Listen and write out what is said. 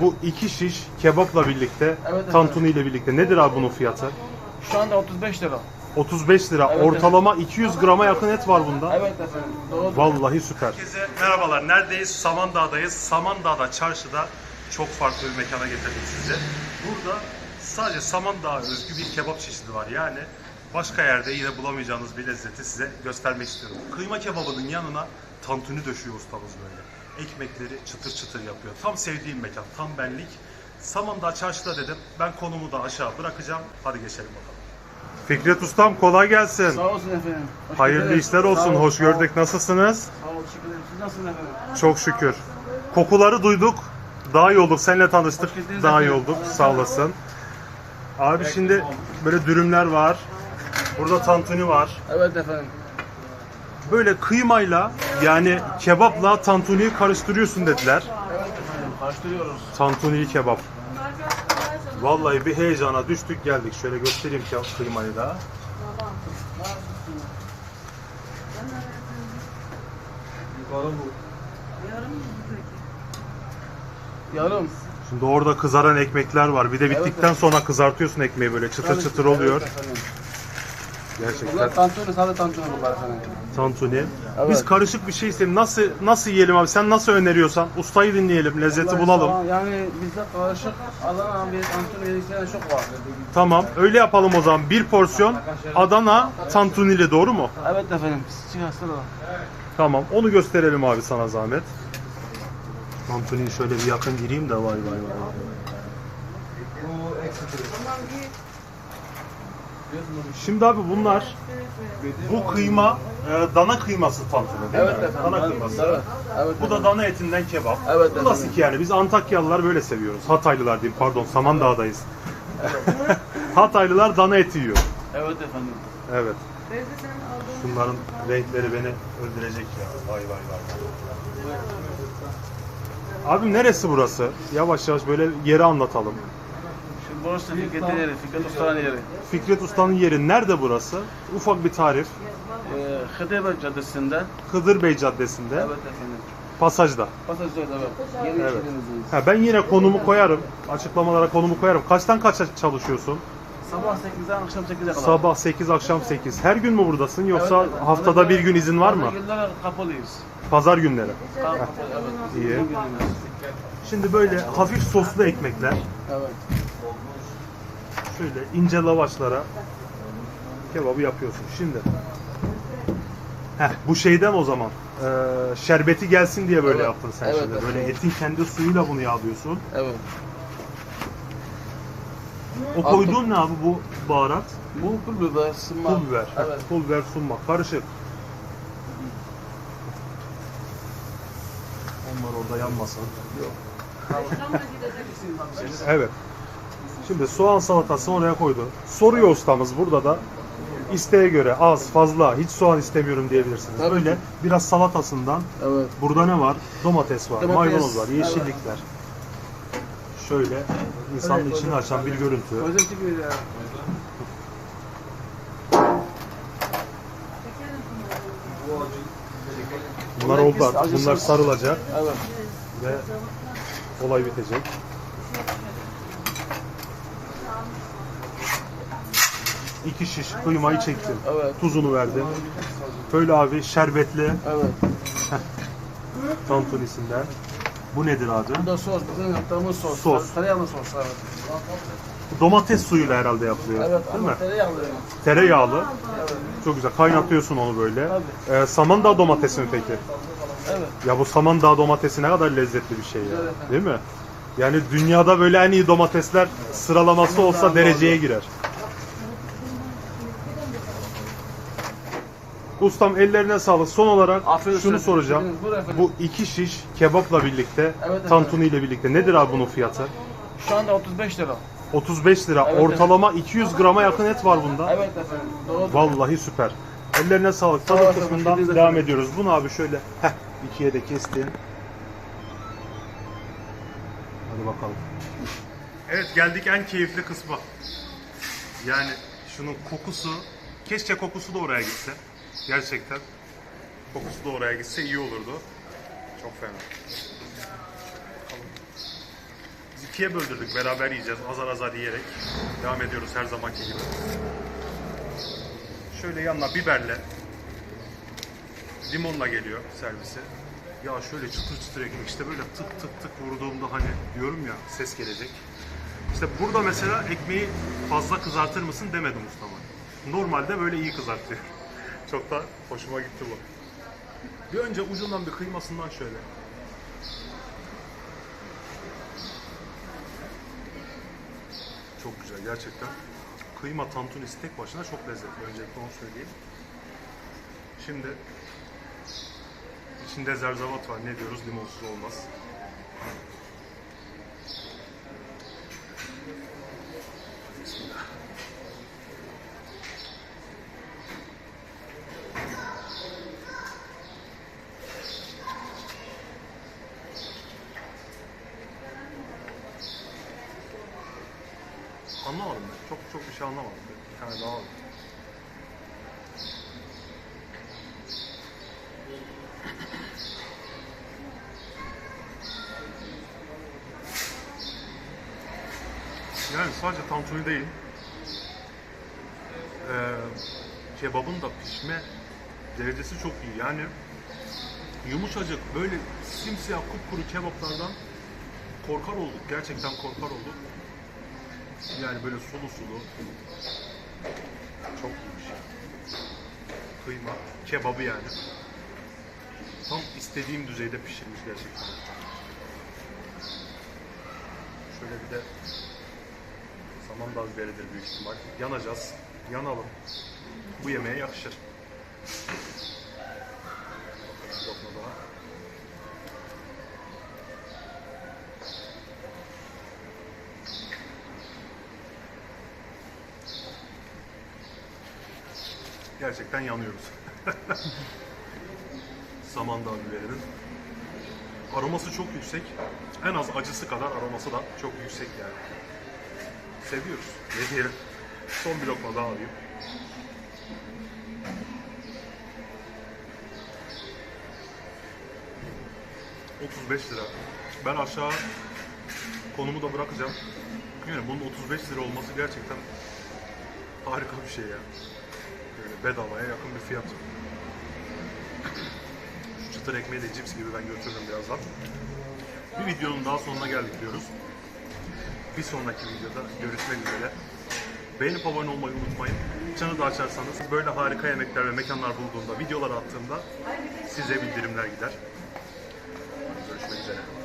Bu iki şiş kebapla birlikte, evet. tantuni ile birlikte. Nedir abi bunun fiyatı? Şu anda 35 lira. 35 lira. Evet, Ortalama 200 grama yakın et var bunda. Evet efendim. Doğru. Vallahi süper. Herkese merhabalar. Neredeyiz? Samandağ'dayız. Samandağ'da çarşıda çok farklı bir mekana getirdim size. Burada sadece Samandağ'a özgü bir kebap çeşidi var. Yani başka yerde yine bulamayacağınız bir lezzeti size göstermek istiyorum. Kıyma kebabının yanına tantuni döşüyor ustamız böyle. Ekmekleri çıtır çıtır yapıyor. Tam sevdiğim mekan, tam benlik. Samandağ çarşıda dedim. Ben konumu da aşağı bırakacağım. Hadi geçelim bakalım. Fikret Ustam kolay gelsin. Sağ olsun efendim. Hoş Hayırlı geldiniz. işler olsun. Sağ olun, Hoş sağ olun. gördük. Nasılsınız? Sağ olun. Teşekkür ederim. Siz nasılsınız efendim? Çok şükür. Kokuları duyduk. Daha iyi olduk. Seninle tanıştık. Daha iyi olduk. Sağ olasın. Abi şimdi böyle dürümler var. Burada tantuni var. Evet efendim. Böyle kıymayla yani kebapla tantuniyi karıştırıyorsun dediler. Evet efendim. Karıştırıyoruz. Tantuni kebap. Vallahi bir heyecana düştük geldik. Şöyle göstereyim ki kıymayı da. Yarım. Şimdi orada kızaran ekmekler var. Bir de bittikten sonra kızartıyorsun ekmeği böyle çıtır çıtır oluyor. Gerçekten. Bunlar tantuni, sade tantuni bunlar efendim. Tantuni. Evet. Biz karışık bir şey istedim. Nasıl nasıl yiyelim abi? Sen nasıl öneriyorsan ustayı dinleyelim, lezzeti Vallahi bulalım. sağ- Yani bizde karışık Adana bir tantuni yediklerine çok var. Tamam. Öyle yapalım o zaman. Bir porsiyon Adana tantunili doğru mu? Evet efendim. Çıkarsın. Tamam. Onu gösterelim abi sana zahmet. Tantuniyi şöyle bir yakın gireyim de vay vay vay. Şimdi abi bunlar bu kıyma e, dana kıyması tantuni değil Evet mi? efendim. Dana Evet, kıyması. Evet. evet Bu da dana etinden kebap. Evet Klasik efendim. yani biz Antakyalılar böyle seviyoruz. Hataylılar diyeyim pardon Samandağ'dayız. Hataylılar dana eti yiyor. Evet efendim. Evet. Şunların renkleri beni öldürecek ya. Vay vay vay. Abim neresi burası? Yavaş yavaş böyle yeri anlatalım. Burası Fikret'in yeri, Fikret Usta'nın yeri. Fikret Usta'nın yeri nerede burası? Ufak bir tarif. Ee, Hıdırlı Caddesi'nde. Kıdır Bey Caddesi'nde, Evet efendim. pasajda. Pasajda evet. Yeni Evet. Ha, ben yine konumu koyarım. Açıklamalara konumu koyarım. Kaçtan kaça çalışıyorsun? Sabah 8'den akşam 8'e kadar. Sabah 8, akşam 8. Her gün mü buradasın yoksa Evet, evet. haftada bir gün izin var mı? Pazar günler kapalıyız. Pazar günleri. Kapalı, evet. İyi. Şimdi böyle hafif soslu ekmekler. Evet. Şöyle ince lavaşlara kebabı yapıyorsun. Şimdi Heh, bu şeyden o zaman eee, şerbeti gelsin diye böyle Evet, yaptın sen evet, şimdi. evet. Böyle etin kendi suyuyla bunu yağlıyorsun. Evet. O koyduğun ne abi bu baharat? Bu pul biber, sıma. Pul biber. Evet. Pul biber, sunma. Karışık. Onlar orada yanmasın. Evet. Şimdi soğan salatasını oraya koydu. Soruyor ustamız burada da isteğe göre az, fazla, hiç soğan istemiyorum diyebilirsiniz. Tabii Böyle ki. biraz salatasından Evet. burada ne var? Domates var, Domates, maydanoz var, yeşillikler. Şöyle insanın Evet, içini evet. açan bir görüntü. Ya. Bunlar oldu artık. Bunlar sarılacak Evet. ve olay bitecek. İki şiş kıymayı çektim. Evet. Tuzunu verdim. Böyle abi şerbetli Evet. tantunisinden. Bu nedir abi? Bu da sos. Bizim yaptığımız sos. Sos. Tereyağlı sos. Evet. Domates suyuyla herhalde yapılıyor. Evet. Değil ama mi? tereyağlı. Tereyağlı. Evet. Çok güzel. Kaynatıyorsun onu böyle. Tabii. Ee, Samandağ domatesi mi peki? Evet. Ya bu Samandağ domatesi ne kadar lezzetli bir şey ya. Efendim. Değil mi? Yani dünyada böyle en iyi domatesler sıralaması olsa dereceye girer. Ustam ellerine sağlık. Son olarak Afiyet şunu olsun. soracağım. Efendim. Bu iki şiş kebapla birlikte, efendim. tantuni ile birlikte nedir abi bunun fiyatı? Şu anda 35 lira. 35 lira. Evet, Ortalama 200 grama yakın et var bunda. Evet efendim. Doğru. Vallahi süper. Ellerine sağlık. Sağ Tadı olasın, kısmından devam ederim. ediyoruz. Bunu abi şöyle heh, ikiye de kestin. Bakalım. Evet geldik en keyifli kısma. Yani şunun kokusu, keşke kokusu da oraya gitse. Gerçekten. Kokusu da oraya gitse iyi olurdu. Çok fena. Bakalım. ikiye böldürdük. Beraber yiyeceğiz. Azar azar yiyerek. Devam ediyoruz her zamanki gibi. Şöyle yanına biberle limonla geliyor servisi. Ya şöyle çıtır çıtır ekmek işte böyle tık tık tık vurduğumda hani diyorum ya ses gelecek. İşte burada mesela ekmeği fazla kızartır mısın demedim ustama. Normalde böyle iyi kızartıyor. Çok da hoşuma gitti bu. Bir önce ucundan bir kıymasından şöyle. Çok güzel gerçekten. Kıyma tantunisi tek başına çok lezzetli. Öncelikle onu söyleyeyim. Şimdi içinde zerzevat var. Ne diyoruz? Limonsuz olmaz. Anlamadım ben. Çok çok bir şey anlamadım. Bir tane daha alayım. Sadece tantuni değil. Ee, kebabın da pişme derecesi çok iyi. Yani yumuşacık böyle simsiyah kupkuru kebaplardan korkar olduk. Gerçekten korkar olduk. Yani böyle sulu sulu. Çok iyi bir şey. Kıyma, kebabı yani. Tam istediğim düzeyde pişirmiş gerçekten. Şöyle bir de samandağ biberidir büyük ihtimal. Yanacağız. Yanalım. Bu yemeğe yakışır. Gerçekten yanıyoruz. Samandağ biberinin. Aroması çok yüksek. En az acısı kadar aroması da çok yüksek yani. Seviyoruz. Ne diyelim. Son bir lokma daha alayım. ...35 lira. Ben aşağı konumu da bırakacağım. Yani bunun 35 lira olması gerçekten harika bir şey ya. Böyle bedavaya yakın bir fiyat. Şu çıtır ekmeği de cips gibi ben götürürüm birazdan. Bir videonun daha sonuna geldik diyoruz. Bir sonraki videoda görüşmek üzere. Beğenip abone olmayı unutmayın. Çanı da açarsanız böyle harika yemekler ve mekanlar bulduğumda, videolar attığımda size bildirimler gider. Görüşmek üzere.